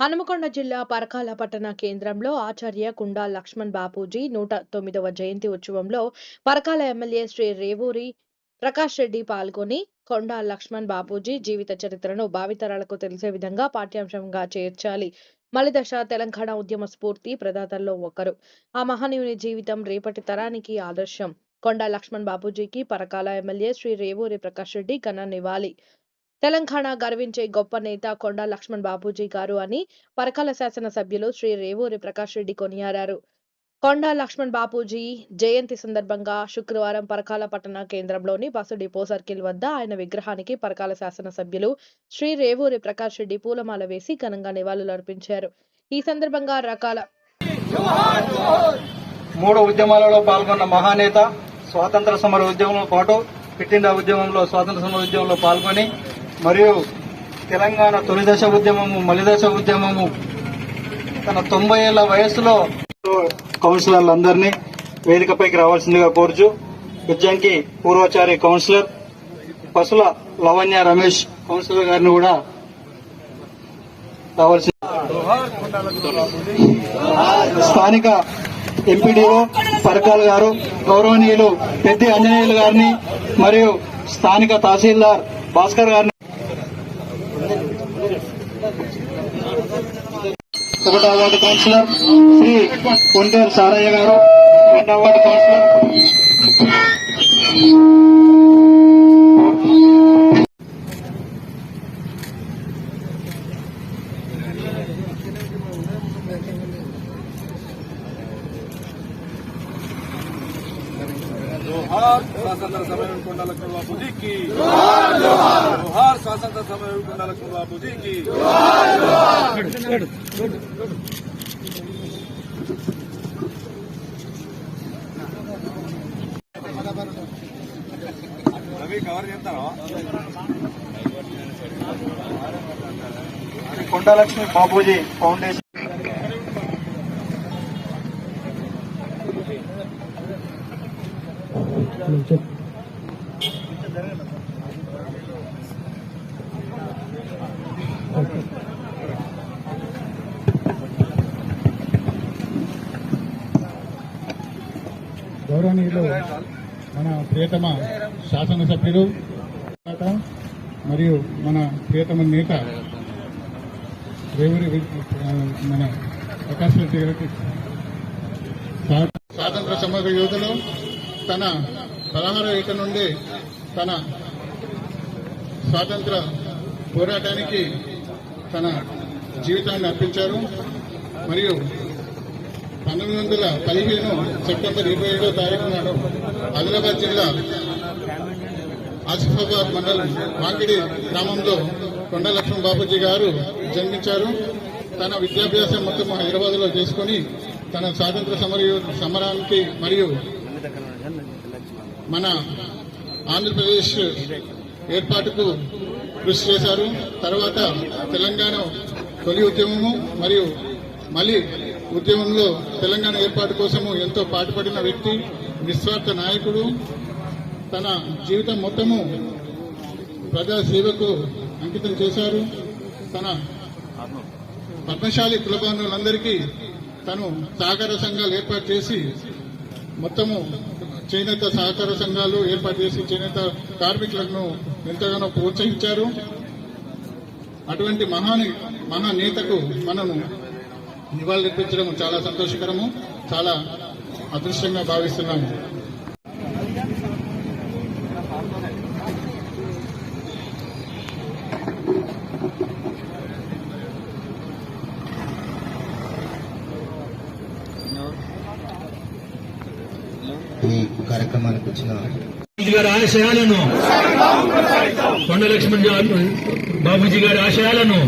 హనుమకొండ జిల్లా పరకాల పట్టణ కేంద్రంలో ఆచార్య కుండా లక్ష్మణ్ బాపూజీ నూట తొమ్మిదవ జయంతి ఉత్సవంలో పరకాల ఎమ్మెల్యే శ్రీ రేవూరి ప్రకాష్ రెడ్డి పాల్గొని కొండా లక్ష్మణ్ బాపూజీ జీవిత చరిత్రను భావితరాలకు తెలిసే విధంగా పాఠ్యాంశంగా చేర్చాలి. మలిదశ తెలంగాణ ఉద్యమ స్ఫూర్తి ప్రదాతల్లో ఒకరు. ఆ మహనీయుని జీవితం రేపటి తరానికి ఆదర్శం. కొండా లక్ష్మణ్ బాపూజీకి పరకాల ఎమ్మెల్యే శ్రీ రేవూరి ప్రకాష్ రెడ్డి ఘన నివాళి. తెలంగాణ గర్వించే గొప్ప నేత కొండా లక్ష్మణ్ బాపూజీ గారు అని పరకాల శాసన సభ్యులు శ్రీ రేవూరి ప్రకాష్ రెడ్డి కొనియాడారు కొండా లక్ష్మణ్ బాపూజీ జయంతి సందర్భంగా శుక్రవారం పరకాల పట్టణ కేంద్రంలోని బస్సు డిపో సర్కిల్ వద్ద ఆయన విగ్రహానికి పరకాల శాసన సభ్యులు శ్రీ రేవూరి ప్రకాష్ రెడ్డి పూలమాల వేసి ఘనంగా నివాళులు అర్పించారు. ఈ సందర్భంగా రకాల మూడు ఉద్యమాలలో పాల్గొన్న మహానేత స్వాతంత్ర సమర ఉద్యమంలో పాటు పిట్టిండా ఉద్యమంలో స్వాతంత్ర సమర ఉద్యమంలో పాల్గొని మరియు తెలంగాణ తొలిదశ ఉద్యమము మలిదశ ఉద్యమము తన తొంభై ఏళ్ళ వయసులో కౌన్సిలర్లందరినీ వేదికపైకి రావాల్సిందిగా కోరుచు ఉద్యంకి పూర్వచారి కౌన్సిలర్ పసుల లవణ్య రమేష్ కౌన్సిలర్ గారిని కూడా రావాల్సి స్థానిక ఎంపీడీఓ పరకాల్ గారు గౌరవనీయులు పెద్ది ఆంజనేయులు గారిని మరియు స్థానిక తహసీల్దార్ భాస్కర్ గారిని ఒకటో వార్డు కౌన్సిలర్ శ్రీ కొండేరు సారయ్య గారు రెండవ వార్డు కౌన్సిలర్ जोहार स्वातंत्र्य समय कोंडा लक्ष्मण बाबू जी की जोहार स्वातंत्र्य समय कोंडा लक्ष्मण बाबू जी की రవి కవర్ చేస్తారా కొండలక్ష్మి బాబూజీ ఫౌండేషన్. గౌరవనీయులు మన ప్రియతమ శాసనసభ్యులు మరియు మన ప్రియతమ నేత రేవూరి మన ప్రకాశ్ రెడ్డి గారికి స్వాతంత్ర సమగ్ర యోధులు తన పదహారు ఏట నుండి తన స్వాతంత్ర పోరాటానికి తన జీవితాన్ని అర్పించారు. మరియు పంతొమ్మిది వందల పదిహేను సెప్టెంబర్ ఇరవై ఏడో తారీఖు నాడు ఆదిలాబాద్ జిల్లా ఆసిఫాబాద్ మండలం వాంకిడి గ్రామంలో కొండ లక్ష్మణ్ గారు జన్మించారు. తన విద్యాభ్యాసం మొత్తం హైదరాబాద్లో చేసుకుని తన స్వాతంత్ర సమర సమరానికి మరియు మన ఆంధ్రప్రదేశ్ ఏర్పాటుకు కృషి చేశారు. తర్వాత తెలంగాణ తొలి ఉద్యమము మరియు మళ్ళీ ఉద్యమంలో తెలంగాణ ఏర్పాటు కోసము ఎంతో పాటుపడిన వ్యక్తి నిస్వార్థ నాయకుడు. తన జీవితం మొత్తము ప్రజాసేవకు అంకితం చేశారు. తన పద్మశాలి కులబానులందరికీ తను సహకార సంఘాలు ఏర్పాటు చేసి మొత్తము చేనేత సహకార సంఘాలు ఏర్పాటు చేసి చేనేత కార్మికులను ఎంతగానో ప్రోత్సహించారు. అటువంటి మహాని మహానేతకు మనము నివాళులర్పించడం చాలా సంతోషకరము చాలా అదృష్టంగా భావిస్తున్నాము ఈ కార్యక్రమానికి వచ్చిన గారి ఆశయాలను కొండ లక్ష్మణ్ గారు బాబూజీ గారి ఆశయాలను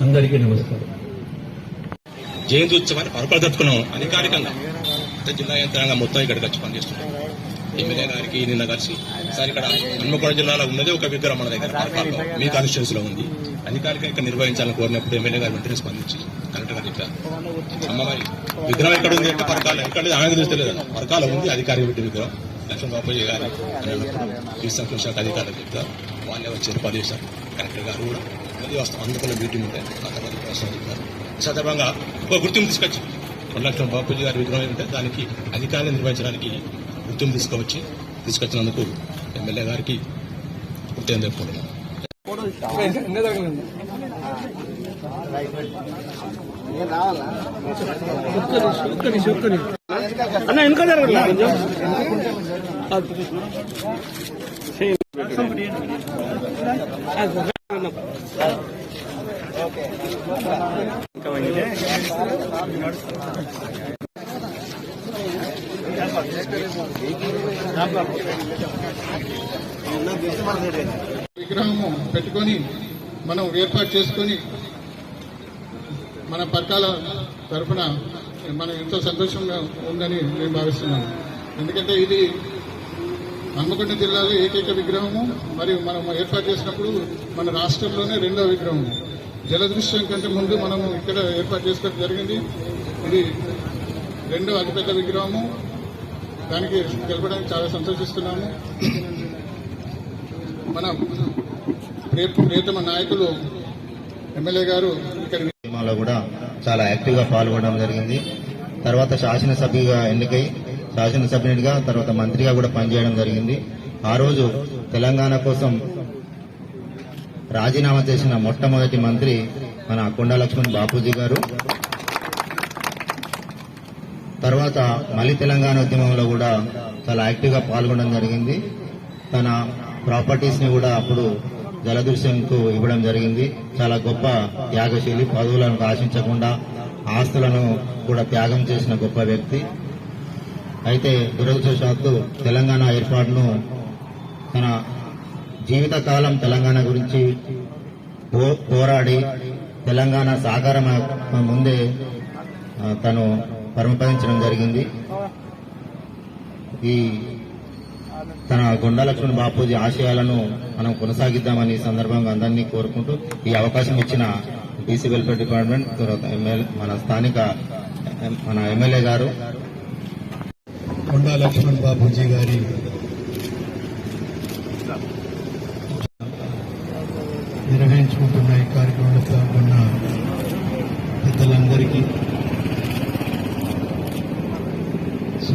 అందరికీ నమస్కారం. జయంతి ఉత్సవాన్ని అధికారికంగా. అంటే జిల్లా యంత్రాంగం మొత్తం ఇక్కడికి వచ్చి పనిచేస్తున్నాం ఎమ్మెల్యే గారికి నిన్న కలిసి సార్ ఇక్కడ హన్మకొండ జిల్లాలో ఉన్నది ఒక విగ్రహం మన దగ్గర పరకాలలో మీ కాన్స్టిట్యూన్స్లో ఉంది. అధికారికంగా ఇక్కడ నిర్వహించాలని కోరినప్పుడు ఎమ్మెల్యే గారు వెంటనే స్పందించి కలెక్టర్ గారు చెప్పారు. అమ్మవారి విగ్రహం ఎక్కడ ఉంది అంటే పరకాల ఎక్కడ ఆమెకు తెలుస్తలేదు పరకాల ఉంది అధికారి పెట్టి విగ్రహం. లక్ష్మణ్ బాబు గారు ఈ సంక్షేమ ఈ అధికారులు చెప్తారు వాళ్ళే వచ్చి ఏర్పాటు చేశారు. కలెక్టర్ గారు కూడా. మళ్ళీ వస్తాం అందుకున్న మీటింగ్ ఉంటాయి ఆ తర్వాత ఇక్కడ సందర్భంగా ఒక గుర్తింపు తీసుకొచ్చి రెండు లక్షల బాపూజీ గారి విగ్రహం ఉంటే దానికి అధికారులు నిర్వహించడానికి గుర్తింపు తీసుకువచ్చి తీసుకొచ్చినందుకు ఎమ్మెల్యే గారికి కృతజ్ఞత తెలుపుకుంటున్నాను విగ్రహము పెట్టుకొని మనం ఏర్పాటు చేసుకొని మన పట్టాల తరఫున మనం ఎంతో సంతోషంగా ఉందని మేము భావిస్తున్నాము ఎందుకంటే ఇది హన్మకొండ జిల్లాలో ఏకైక విగ్రహము మరియు మనం ఏర్పాటు చేసినప్పుడు మన రాష్ట్రంలోనే రెండో విగ్రహం జలదృశ్యం కంటే ముందు మనము ఇక్కడ ఏర్పాటు చేసుకోవడం జరిగింది. ఇది రెండో అతిపెద్ద విగ్రహము. దానికి గెలపడానికి చాలా సంతోషిస్తున్నాము. మన ప్రియతమ నాయకులు ఎమ్మెల్యే గారు ఇక్కడ కూడా చాలా యాక్టివ్గా పాల్గొనడం జరిగింది. తర్వాత శాసనసభ్యుగా ఎన్నికై శాసనసభ్యునిగా తర్వాత మంత్రిగా కూడా పనిచేయడం జరిగింది. ఆ రోజు తెలంగాణ కోసం రాజీనామా చేసిన మొట్టమొదటి మంత్రి మన కొండలక్ష్మణ్ బాపూజీ గారు. తర్వాత మళ్ళీ తెలంగాణ ఉద్యమంలో కూడా చాలా యాక్టివ్గా పాల్గొనడం జరిగింది. తన ప్రాపర్టీస్ని కూడా అప్పుడు జలదృశ్యంకు ఇవ్వడం జరిగింది. చాలా గొప్ప త్యాగశీలి పదవులను ఆశించకుండా ఆస్తులను కూడా త్యాగం చేసిన గొప్ప వ్యక్తి. అయితే దురదృష్టవశాత్తు తెలంగాణ ఏర్పాటును తన జీవితకాలం తెలంగాణ గురించి పో- పోరాడి తెలంగాణ సాకారం ముందే తను పరమపదించడం జరిగింది. ఈ తన కొండా లక్ష్మణ్ బాపూజీ ఆశయాలను మనం కొనసాగిద్దామని ఈ సందర్భంగా అందరినీ కోరుకుంటూ ఈ అవకాశం ఇచ్చిన బీసీ వెల్ఫేర్ డిపార్ట్మెంట్ తర్వాత మన స్థానిక మన ఎమ్మెల్యే గారు. కొండా లక్ష్మణ్ బాపూజీ గారి నిర్వహించుకుంటున్న ఈ కార్యక్రమంలో పాల్గొన్న పెద్దలందరికీ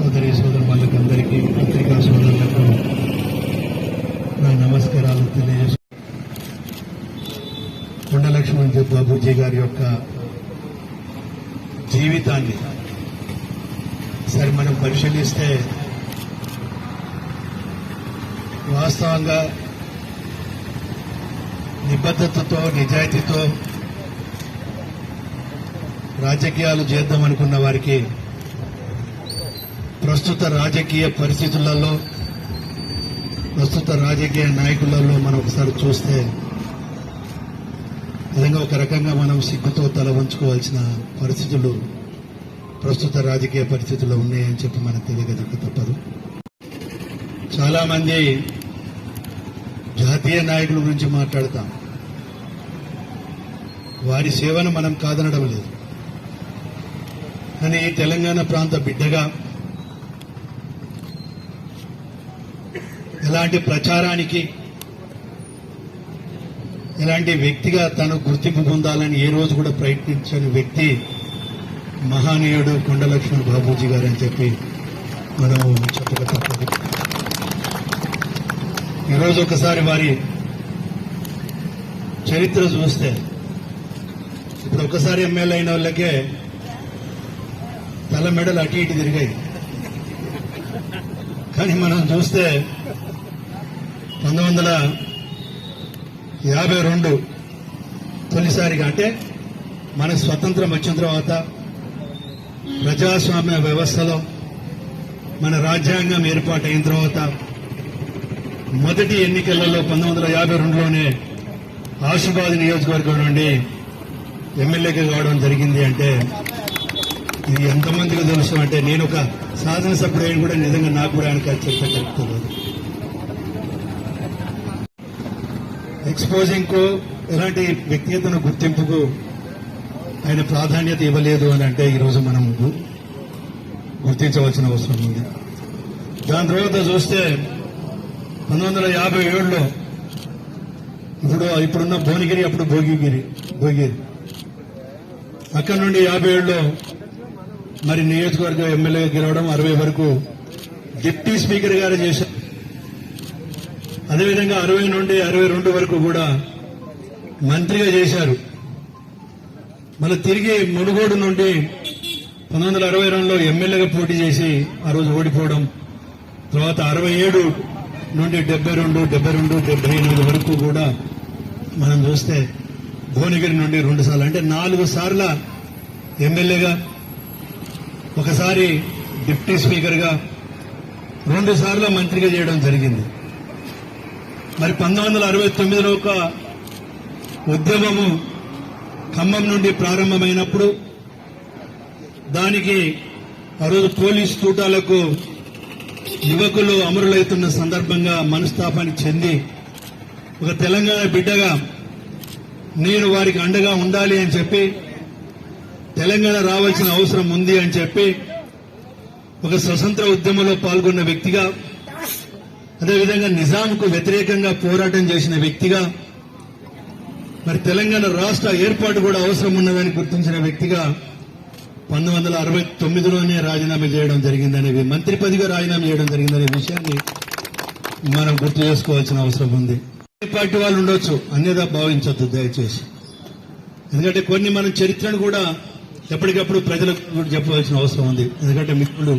సోదరి సోదరులకు అందరికీ పత్రికా సోదరులకు నా నమస్కారాలు తెలియజేసు కొండలక్ష్మణ్ బాబూజీ గారి యొక్క జీవితాన్ని సరే మనం పరిశీలిస్తే వాస్తవంగా నిబద్ధతతో నిజాయితీతో రాజకీయాలు చేద్దామనుకున్న వారికి ప్రస్తుత రాజకీయ పరిస్థితులలో ప్రస్తుత రాజకీయ నాయకులలో మనం ఒకసారి చూస్తే నిజంగా ఒక రకంగా మనం సిగ్గుతో తల వంచుకోవాల్సిన పరిస్థితులు ప్రస్తుత రాజకీయ పరిస్థితుల్లో ఉన్నాయని చెప్పి మనకు తెలియక తప్పదు. చాలామంది జాతీయ నాయకుల గురించి మాట్లాడతాం. వారి సేవను మనం కాదనడం లేదు. కానీ తెలంగాణ ప్రాంత బిడ్డగా ఎలాంటి ప్రచారానికి ఎలాంటి వ్యక్తిగా తను గుర్తింపు పొందాలని ఏ రోజు కూడా ప్రయత్నించని వ్యక్తి మహానీయుడు కొండలక్ష్మణ్ బాబూజీ గారు అని చెప్పి మనం చెప్పక తప్పదు ఈరోజు ఒకసారి వారి చరిత్ర చూస్తే ఇప్పుడు ఒకసారి ఎమ్మెల్యే అయిన వాళ్ళకే తల మెడలు అటు ఇటు తిరిగాయి. కానీ మనం చూస్తే పంతొమ్మిది వందల యాభై రెండు తొలిసారిగా అంటే మన స్వతంత్రం వచ్చిన తర్వాత ప్రజాస్వామ్య వ్యవస్థలో మన రాజ్యాంగం ఏర్పాటైన తర్వాత మొదటి ఎన్నికలలో పంతొమ్మిది వందల యాభై రెండులోనే ఆశీర్వాద్ నియోజకవర్గం నుండి ఎమ్మెల్యేగా కావడం జరిగింది అంటే ఇది ఎంతమందికి తెలుసు అంటే నేను ఒక శాసనసభ్యుడు కూడా నిజంగా నాకు కూడా ఆయన చెప్పే తెలుపుతున్నాను ఎక్స్పోజింగ్కు ఎలాంటి వ్యక్తిగతను గుర్తింపుకు ఆయన ప్రాధాన్యత ఇవ్వలేదు అని అంటే ఈరోజు మనం గుర్తించవలసిన అవసరం ఉంది. దాని తర్వాత చూస్తే పంతొమ్మిది వందల యాభై ఏడులో ఇప్పుడు ఇప్పుడున్న భువనగిరి అప్పుడు భోగిగిరి భోగిగిరి. అక్కడ నుండి యాభై ఏడులో మరి నియోజకవర్గ ఎమ్మెల్యే గెలవడం అరవై వరకు డిప్యూటీ స్పీకర్ గారు చేశారు. అదేవిధంగా అరవై నుండి అరవై రెండు వరకు కూడా మంత్రిగా చేశారు. మళ్ళీ తిరిగి మునుగోడు నుండి పంతొమ్మిది వందల అరవై రెండులో ఎమ్మెల్యేగా పోటీ చేసి ఆ రోజు ఓడిపోవడం తర్వాత అరవై ఏడు నుండి డెబ్బై రెండు డెబ్బై రెండు డెబ్బై ఎనిమిది వరకు కూడా మనం చూస్తే భువనగిరి నుండి రెండు సార్లు అంటే నాలుగు సార్ల ఎమ్మెల్యేగా ఒకసారి డిప్యూటీ స్పీకర్గా రెండు సార్లు మంత్రిగా చేయడం జరిగింది. మరి పంతొమ్మిది వందల అరవై తొమ్మిదిలో ఒక ఉద్యమము ఖమ్మం నుండి ప్రారంభమైనప్పుడు దానికి ఆ రోజు పోలీస్ తూటాలకు యువకులు అమరులవుతున్న సందర్భంగా మనస్తాపానికి చెంది ఒక తెలంగాణ బిడ్డగా నేను వారికి అండగా ఉండాలి అని చెప్పి తెలంగాణ రావాల్సిన అవసరం ఉంది అని చెప్పి ఒక స్వతంత్ర ఉద్యమంలో పాల్గొన్న వ్యక్తిగా అదేవిధంగా నిజాంకు వ్యతిరేకంగా పోరాటం చేసిన వ్యక్తిగా మరి తెలంగాణ రాష్ట్ర ఏర్పాటు కూడా అవసరం ఉన్నదని గుర్తించిన వ్యక్తిగా పంతొమ్మిది వందల అరవై తొమ్మిదిలోనే రాజీనామా చేయడం జరిగిందనే మంత్రి పదిగా రాజీనామా చేయడం జరిగిందనే విషయాన్ని మనం గుర్తు చేసుకోవాల్సిన అవసరం ఉంది. పార్టీ వాళ్ళు ఉండొచ్చు అన్యదా భావించొద్దు దయచేసి. ఎందుకంటే కొన్ని మనం చరిత్రను కూడా ఎప్పటికప్పుడు ప్రజలకు కూడా చెప్పవలసిన అవసరం ఉంది. ఎందుకంటే మిత్రులు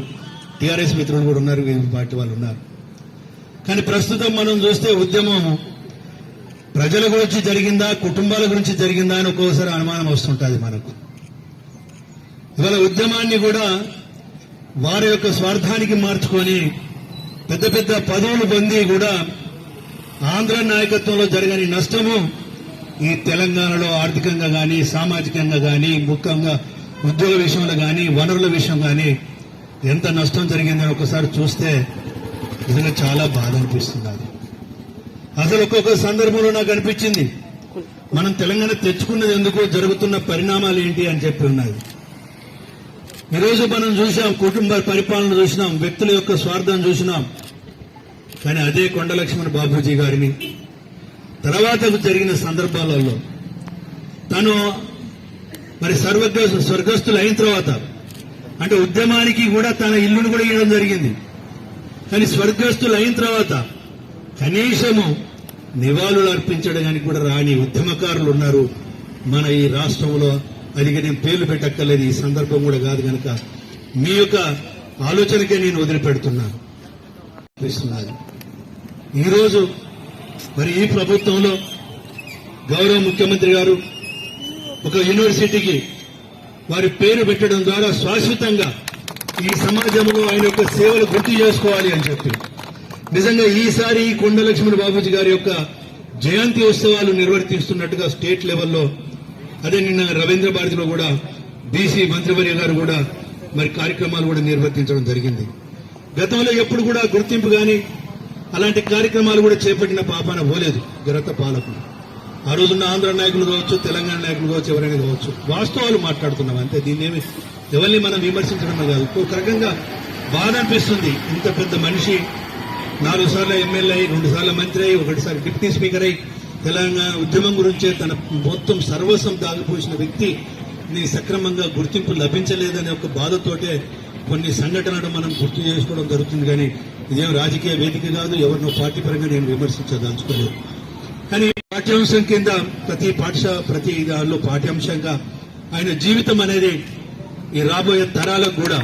టీఆర్ఎస్ మిత్రులు కూడా ఉన్నారు పార్టీ వాళ్ళు ఉన్నారు. కానీ ప్రస్తుతం మనం చూస్తే ఉద్యమం ప్రజల గురించి జరిగిందా కుటుంబాల గురించి జరిగిందా అని ఒక్కోసారి అనుమానం వస్తుంటుంది మనకు. ఇవాళ ఉద్యమాన్ని కూడా వారి యొక్క స్వార్థానికి మార్చుకొని పెద్ద పెద్ద పదవులు పొంది కూడా ఆంధ్ర నాయకత్వంలో జరగని నష్టము ఈ తెలంగాణలో ఆర్థికంగా కానీ సామాజికంగా కానీ ముఖ్యంగా ఉద్యోగ విషయంలో కానీ వనరుల విషయం కానీ ఎంత నష్టం జరిగిందని ఒకసారి చూస్తే నిజంగా చాలా బాధ అనిపిస్తున్నది అసలు ఒక్కొక్క సందర్భంలో నాకు అనిపించింది మనం తెలంగాణ తెచ్చుకున్నది ఎందుకు జరుగుతున్న పరిణామాలు ఏంటి అని చెప్పి ఉన్నది ఈరోజు మనం చూసాం కుటుంబ పరిపాలన చూసినాం వ్యక్తుల యొక్క స్వార్థం చూసినాం. కానీ అదే కొండలక్ష్మణ్ బాబూజీ గారిని తర్వాత జరిగిన సందర్భాలలో తను మరి సర్వగ స్వర్గస్థులు అయిన తర్వాత అంటే ఉద్యమానికి కూడా తన ఇల్లును కూడా ఇవ్వడం జరిగింది. కానీ స్వర్గస్థులు అయిన తర్వాత కనీసము నివాళులు అర్పించడానికి కూడా రాని ఉద్యమకారులు ఉన్నారు. మన ఈ రాష్ట్రంలో అది నేను పేర్లు పెట్టక్కర్లేదు ఈ సందర్భం కూడా కాదు కనుక మీ యొక్క ఆలోచనకే నేను వదిలిపెడుతున్నాను ఈరోజు మరి ఈ ప్రభుత్వంలో గౌరవ ముఖ్యమంత్రి గారు ఒక యూనివర్సిటీకి వారి పేరు పెట్టడం ద్వారా శాశ్వతంగా ఈ సమాజంలో ఆయన యొక్క సేవలు గుర్తు చేసుకోవాలి అని చెప్పి. నిజంగా ఈసారి ఈ కొండ లక్ష్మణ్ గారి యొక్క జయంతి ఉత్సవాలు నిర్వర్తిస్తున్నట్టుగా స్టేట్ లెవెల్లో అదే నిన్న రవీంద్ర భారతిలో కూడా బీసీ మంత్రివర్య గారు కూడా మరి కార్యక్రమాలు కూడా నిర్వర్తించడం జరిగింది. గతంలో ఎప్పుడు కూడా గుర్తింపు గాని అలాంటి కార్యక్రమాలు కూడా చేపట్టిన పాపాన పోలేదు గరత పాలకులు. ఆ రోజున్న ఆంధ్ర నాయకులు కావచ్చు తెలంగాణ నాయకులు కావచ్చు ఎవరైనా కావచ్చు వాస్తవాలు మాట్లాడుతున్నాం అంతే. దీన్నేమి ఎవరిని మనం విమర్శించడమే కాదు. ఒక రకంగా బాధ అనిపిస్తుంది. ఇంత పెద్ద మనిషి నాలుగు సార్లు ఎమ్మెల్యే అయి రెండు సార్లు మంత్రి అయి ఒకటిసారి డిప్యూటీ స్పీకర్ అయి తెలంగాణ ఉద్యమం గురించే తన మొత్తం సర్వస్వం దాగిపోసిన వ్యక్తి నీ సక్రమంగా గుర్తింపు లభించలేదనే ఒక బాధతోటే కొన్ని సంఘటనలు మనం గుర్తు చేసుకోవడం జరుగుతుంది. కానీ ఇదేం రాజకీయ వేదిక కాదు. ఎవరినో పార్టీ పరంగా నేను విమర్శించదలుచుకోలేదు. కానీ పాఠ్యాంశం కింద ప్రతి పాఠశాల ప్రతి దానిలో పాఠ్యాంశంగా ఆయన జీవితం అనేది ఈ రాబోయే తరాలకు కూడా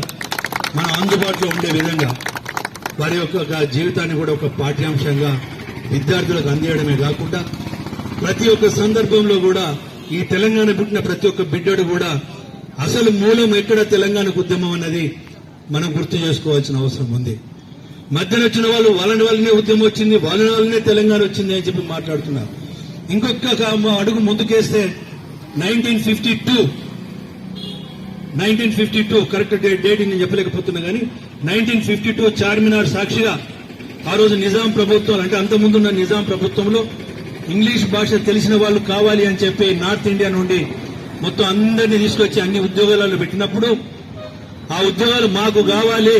మన అందుబాటులో ఉండే విధంగా వారి యొక్క జీవితాన్ని కూడా ఒక పాఠ్యాంశంగా విద్యార్థులకు అందేయడమే కాకుండా ప్రతి ఒక్క సందర్భంలో కూడా ఈ తెలంగాణ పుట్టిన ప్రతి ఒక్క బిడ్డడు కూడా అసలు మూలం ఎక్కడ తెలంగాణకు ఉద్యమం అన్నది మనం గుర్తు చేసుకోవాల్సిన అవసరం ఉంది. మధ్యన వచ్చిన వాళ్ళు వాళ్ళని వాళ్ళనే ఉద్యమం వచ్చింది వాళ్ళని వాళ్ళనే తెలంగాణ వచ్చింది అని చెప్పి మాట్లాడుతున్నారు. ఇంకొక అడుగు ముందుకేస్తే nineteen fifty two nineteen fifty two correct date నేను చెప్పలేకపోతున్నా కానీ నైన్టీన్ ఫిఫ్టీ టూ చార్మినార్ సాక్షిగా ఆ రోజు నిజాం ప్రభుత్వం అంటే అంతకుముందున్న నిజాం ప్రభుత్వంలో ఇంగ్లీష్ భాష తెలిసిన వాళ్ళు కావాలి అని చెప్పి నార్త్ ఇండియా నుండి మొత్తం అందరినీ తీసుకొచ్చి అన్ని ఉద్యోగాలలో పెట్టినప్పుడు ఆ ఉద్యోగాలు మాకు కావాలి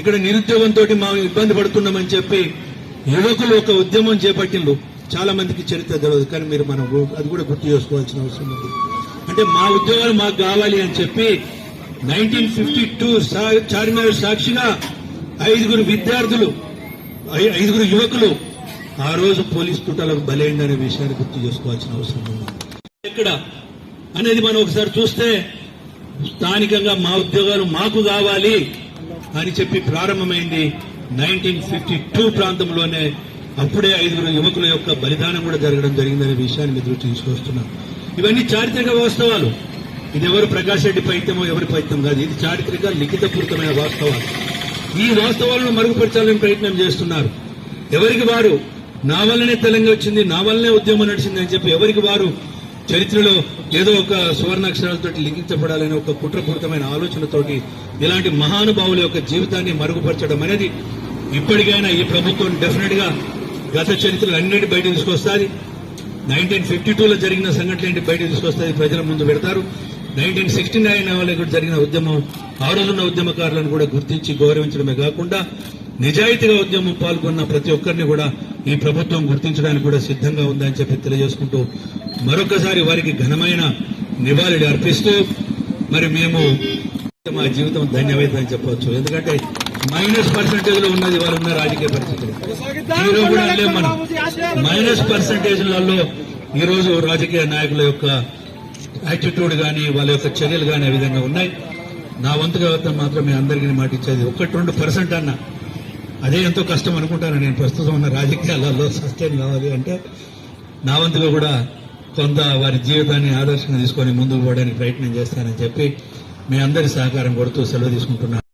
ఇక్కడ నిరుద్యోగంతో మేము ఇబ్బంది పడుతున్నామని చెప్పి యువకులు ఒక ఉద్యమం చేపట్టిండ్రు. చాలా మందికి చరిత్ర తెలియదు కానీ మీరు మనం అది కూడా గుర్తు చేసుకోవాల్సిన అవసరం ఉంది. అంటే మా ఉద్యోగాలు మాకు కావాలి అని చెప్పి నైన్టీన్ ఫిఫ్టీ టూ చార్మినార్ సాక్షిగా ఐదుగురు విద్యార్థులు ఐ- ఐదుగురు యువకులు ఆ రోజు పోలీస్ తుటాలకు బలైందనే విషయాన్ని గుర్తు చేసుకోవాల్సిన అవసరం ఉంది. ఎక్కడ? అనేది మనం ఒకసారి చూస్తే స్థానికంగా మా ఉద్యోగాలు మాకు కావాలి అని చెప్పి ప్రారంభమైంది నైన్టీన్ ఫిఫ్టీ టూ ప్రాంతంలోనే. అప్పుడే ఐదుగురు యువకుల యొక్క బలిదానం కూడా జరగడం జరిగిందనే విషయాన్ని మీరు తీసుకొస్తున్నాం ఇవన్నీ చారిత్రక వాస్తవాలు. ఇది ఎవరు ప్రకాష్ రెడ్డి పైత్యమో ఎవరి పైత్యం కాదు. ఇది చారిత్రక లిఖితపూరితమైన వాస్తవాలు. ఈ వాస్తవాలను మరుగుపరచాలని ప్రయత్నం చేస్తున్నారు. ఎవరికి వారు నా వల్లనే తెలంగాణ వచ్చింది నా వల్లనే ఉద్యమం నడిచింది అని చెప్పి ఎవరికి వారు చరిత్రలో ఏదో ఒక సువర్ణాక్షరాలతో లిఖించబడాలనే ఒక కుట్రపూరితమైన ఆలోచనతోటి ఇలాంటి మహానుభావుల యొక్క జీవితాన్ని మరుగుపరచడం అనేది ఇప్పటికైనా ఈ ప్రభుత్వం డెఫినెట్గా గత చరిత్రలు అన్నిటి బయట తీసుకొస్తుంది. నైన్టీన్ ఫిఫ్టీ టూలో జరిగిన సంఘటన ఏంటి బయట తీసుకొస్తే ప్రజల ముందు పెడతారు. నైన్టీన్ సిక్స్టీ నైన్ వాళ్ళకి జరిగిన ఉద్యమం ఆ రోజున్న ఉద్యమకారులను కూడా గుర్తించి గౌరవించడమే కాకుండా నిజాయితీగా ఉద్యమం పాల్గొన్న ప్రతి ఒక్కరిని కూడా ఈ ప్రభుత్వం గుర్తించడానికి కూడా సిద్ధంగా ఉందని చెప్పి తెలియజేసుకుంటూ మరొకసారి వారికి ఘనమైన నివాళులు అర్పిస్తూ మరి మేము మా జీవితం ధన్యమైందని చెప్పవచ్చు. ఎందుకంటే మైనస్ పర్సంటేజ్లో ఉన్నది వారు ఉన్న రాజకీయ పరిస్థితులు. ఈరోజు కూడా లేము మనం. మైనస్ పర్సంటేజ్లలో ఈ రోజు రాజకీయ నాయకుల యొక్క యాటిట్యూడ్ కానీ వాళ్ళ యొక్క చర్యలు కానీ ఆ విధంగా ఉన్నాయి. నా వంతుగా మాత్రం మీ అందరికీ మాట ఇచ్చేది ఒకటి రెండు పర్సెంట్ అన్న. అదే ఎంతో కష్టం అనుకుంటాను నేను ప్రస్తుతం ఉన్న రాజకీయాలలో సస్టైన్ కావాలి అంటే నా వంతుగా కూడా కొంత వారి జీవితాన్ని ఆదర్శంగా తీసుకొని ముందుకు పోవడానికి ప్రయత్నం చేస్తానని చెప్పి మీ అందరి సహకారం కొడుతూ సెలవు తీసుకుంటున్నాను.